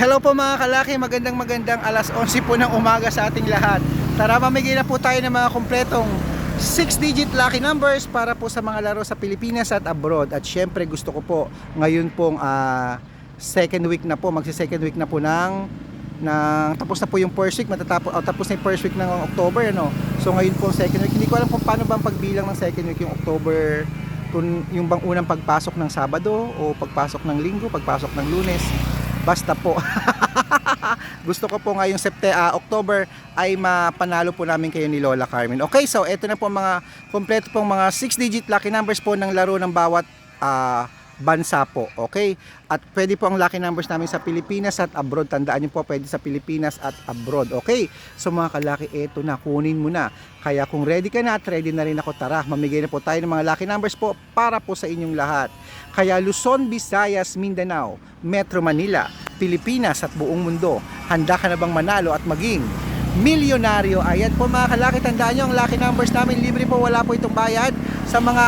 Hello po mga kalaki, magandang magandang alas 11 po ng umaga sa ating lahat. Tara mamigay na po tayo ng mga kompletong 6-digit lucky numbers para po sa mga laro sa Pilipinas at abroad. At syempre gusto ko po ngayon pong ah, second week na po, magsi-second week na po ng ng tapos na po yung first week, matatapos oh, tapos na yung first week ng October ano. So ngayon po second week, hindi ko alam kung paano ba ang pagbilang ng second week yung October kung yung bang unang pagpasok ng Sabado o pagpasok ng Linggo, pagpasok ng Lunes. Basta po. Gusto ko po ngayong Septe ah, October ay mapanalo po namin kayo ni Lola Carmen. Okay, so ito na po mga kompleto pong mga 6 digit lucky numbers po ng laro ng bawat ah, bansa po. Okay? At pwede po ang lucky numbers namin sa Pilipinas at abroad. Tandaan niyo po pwede sa Pilipinas at abroad. Okay? So mga kalaki, ito na kunin mo na. Kaya kung ready ka na at ready na rin ako, tara, mamigay na po tayo ng mga lucky numbers po para po sa inyong lahat. Kaya Luzon, Visayas, Mindanao, Metro Manila, Pilipinas at buong mundo, handa ka na bang manalo at maging milyonaryo? Ayan po mga kalaki, tandaan nyo ang lucky numbers namin, libre po, wala po itong bayad. Sa mga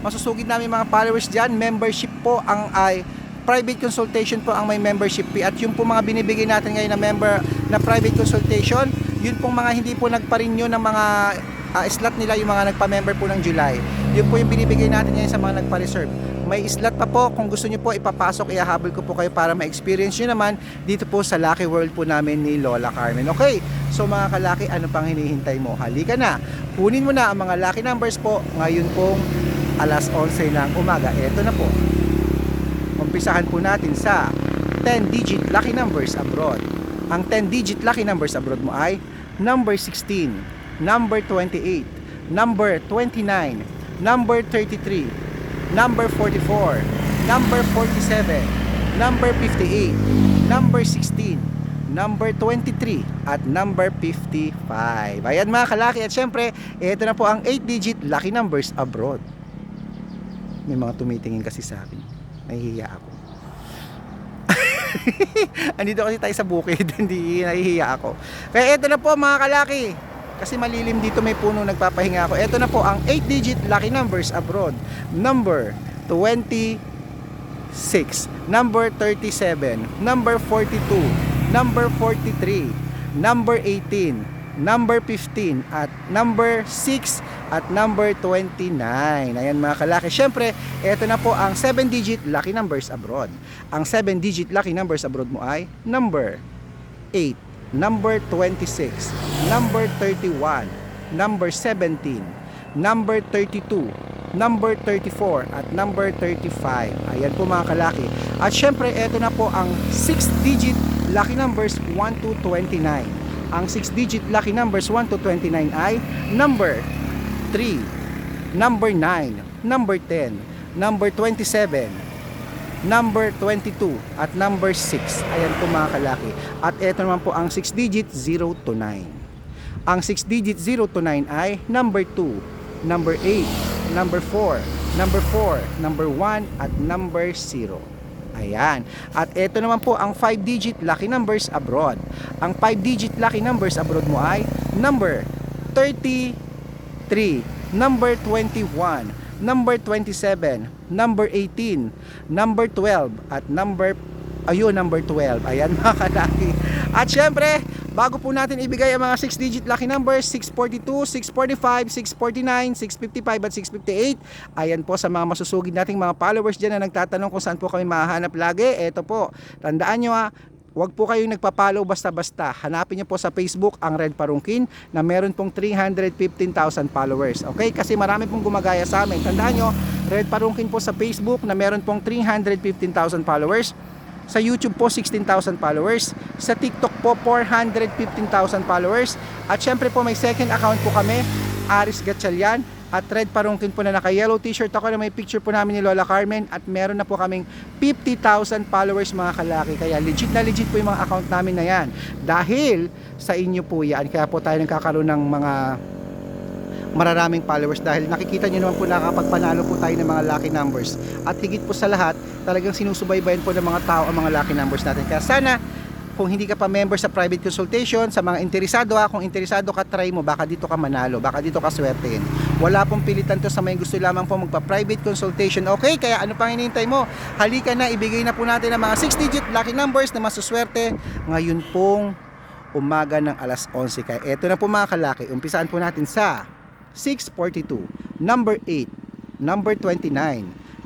masusugid namin mga followers dyan, membership po ang ay private consultation po ang may membership fee at yung po mga binibigay natin ngayon na member na private consultation yun pong mga hindi po nagpa-renew ng mga ah, slot nila yung mga nagpa-member po ng July yun po yung binibigay natin ngayon sa mga nagpa-reserve. May slot pa po. Kung gusto nyo po ipapasok ihahabol ko po kayo para ma-experience nyo naman dito po sa Lucky World po namin ni Lola Carmen. Okay. So mga kalaki ano pang hinihintay mo? Halika na. Kunin mo na ang mga lucky numbers po ngayon pong alas 11 ng umaga. Eto na po. Umpisahan po natin sa 10-digit lucky numbers abroad. Ang 10-digit lucky numbers abroad mo ay number 16, number 28, number 29, number 33, number 44, number 47, number 58, number 16, number 23, at number 55. Ayan mga kalaki at syempre, ito na po ang 8-digit lucky numbers abroad. May mga tumitingin kasi sa akin. Nahihiya ako. Andito kasi tayo sa bukid, hindi nahihiya ako. Kaya ito na po mga kalaki. Kasi malilim dito may puno nagpapahinga ako. Ito na po ang 8-digit lucky numbers abroad. Number 26, number 37, number 42, number 43, number 18, number 15 at number 6 at number 29. Ayan mga kalaki. Syempre, ito na po ang 7-digit lucky numbers abroad. Ang 7-digit lucky numbers abroad mo ay number 8, number 26, number 31, number 17, number 32, number 34 at number 35. Ayan po mga kalaki. At syempre, ito na po ang 6-digit lucky numbers 1 to 29. Ang 6-digit lucky numbers 1 to 29 ay number 3, number 9, number 10, number 27, number 22, at number 6. Ayan po mga kalaki. At ito naman po ang 6-digit 0 to 9. Ang 6-digit 0 to 9 ay number 2, number 8, number 4, number 4, number 1, at number 0. Ayan. At ito naman po ang 5-digit lucky numbers abroad. Ang 5-digit lucky numbers abroad mo ay number 33, number 21, number 27, number 18, number 12, at number ayun, number 12. Ayan mga kalaki. At syempre, bago po natin ibigay ang mga 6-digit lucky numbers, 642, 645, 649, 655 at 658. Ayan po sa mga masusugid nating mga followers dyan na nagtatanong kung saan po kami mahanap lagi. Ito po, tandaan nyo ha, Huwag po kayong nagpa-follow basta-basta. Hanapin niyo po sa Facebook ang Red Parungkin na meron pong 315,000 followers. Okay? Kasi marami pong gumagaya sa amin. Tandaan nyo, Red Parungkin po sa Facebook na meron pong 315,000 followers. Sa YouTube po 16,000 followers. Sa TikTok po 415,000 followers. At syempre po may second account po kami, Aris Gatchalian at Red Parungkin po na naka yellow t-shirt ako na may picture po namin ni Lola Carmen. At meron na po kaming 50,000 followers mga kalaki. Kaya legit na legit po yung mga account namin na yan. Dahil sa inyo po yan. Kaya po tayo nagkakaroon ng mga mararaming followers. Dahil nakikita nyo naman po nakakapagpanalo po tayo ng mga lucky numbers. At higit po sa lahat talagang sinusubaybayan po ng mga tao ang mga lucky numbers natin. Kaya sana kung hindi ka pa member sa private consultation, sa mga interesado ha, kung interesado ka, try mo, baka dito ka manalo, baka dito ka swertein. Wala pong pilitan to sa may gusto lamang po magpa-private consultation. Okay, kaya ano pang hinihintay mo? Halika na, ibigay na po natin ang mga 6-digit lucky numbers na masuswerte ngayon pong umaga ng alas 11. Kaya eto na po mga kalaki, umpisaan po natin sa 642, number 8, number 29,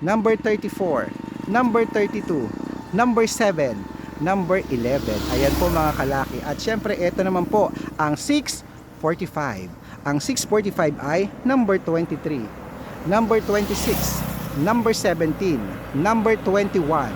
number 34, number 32, number 7, number 11. Ayan po mga kalaki. At syempre, ito naman po ang 645. Ang 645 ay number 23, number 26, number 17, number 21,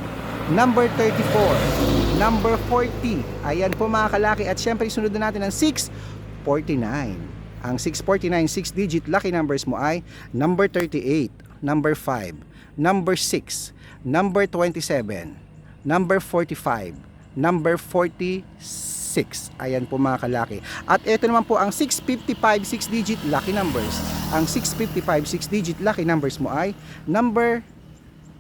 number 34, number 40. Ayan po mga kalaki. At syempre, sunod na natin ang 649. Ang 649, 6-digit lucky numbers mo ay number 38, number 5, number 6, number 27, number 45, number 46. Ayan po mga kalaki. At ito naman po ang 655, 6-digit lucky numbers. Ang 655, 6-digit lucky numbers mo ay number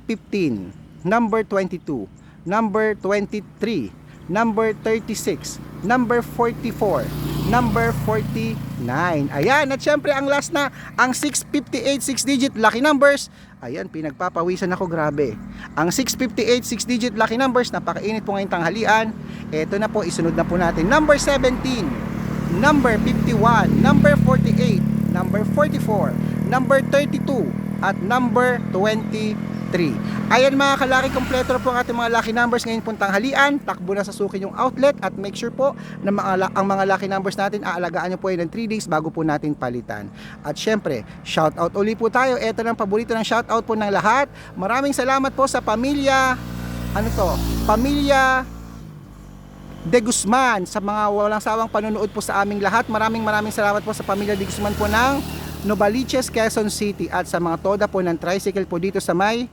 15, number 22, number 23, number 36, number 44, number 49. Ayan, at syempre ang last na, ang 658 6-digit lucky numbers. Ayan, pinagpapawisan ako grabe. Ang 658 6-digit lucky numbers, napakainit po ngayong tanghalian. Ito na po, isunod na po natin. Number 17, number 51, number 48, number 44, number 32, at number 23. Ayan mga kalaki, kompleto na po ang ating mga lucky numbers ngayon pong tanghalian. Takbo na sa suki yung outlet at make sure po na mga, ang mga lucky numbers natin, aalagaan nyo po yun ng 3 days bago po natin palitan. At syempre, shout out uli po tayo. Ito ng paborito ng shout out po ng lahat. Maraming salamat po sa pamilya, ano to, pamilya De Guzman sa mga walang sawang panonood po sa aming lahat. Maraming maraming salamat po sa pamilya De Guzman po ng Novaliches, Quezon City at sa mga toda po ng tricycle po dito sa may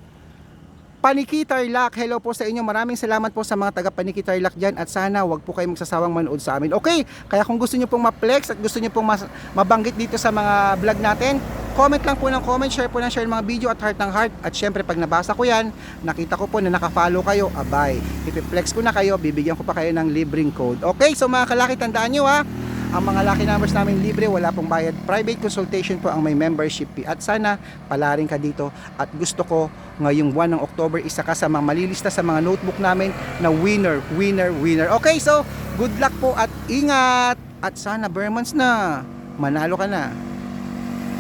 Paniki Tarlac. Hello po sa inyo. Maraming salamat po sa mga taga Paniki Tarlac dyan at sana wag po kayong magsasawang manood sa amin. Okay, kaya kung gusto niyo pong ma-flex at gusto niyo pong mas- mabanggit dito sa mga vlog natin, comment lang po ng comment, share po ng share ng mga video at heart ng heart. At syempre pag nabasa ko yan, nakita ko po na naka-follow kayo, abay. Ipiplex ko na kayo, bibigyan ko pa kayo ng libreng code. Okay, so mga kalaki, tandaan nyo ha, ang mga lucky numbers namin libre, wala pong bayad. Private consultation po ang may membership fee. At sana pala rin ka dito. At gusto ko ngayong buwan ng October, isa ka sa mga malilista sa mga notebook namin na winner, winner, winner. Okay, so good luck po at ingat. At sana Bermans na manalo ka na.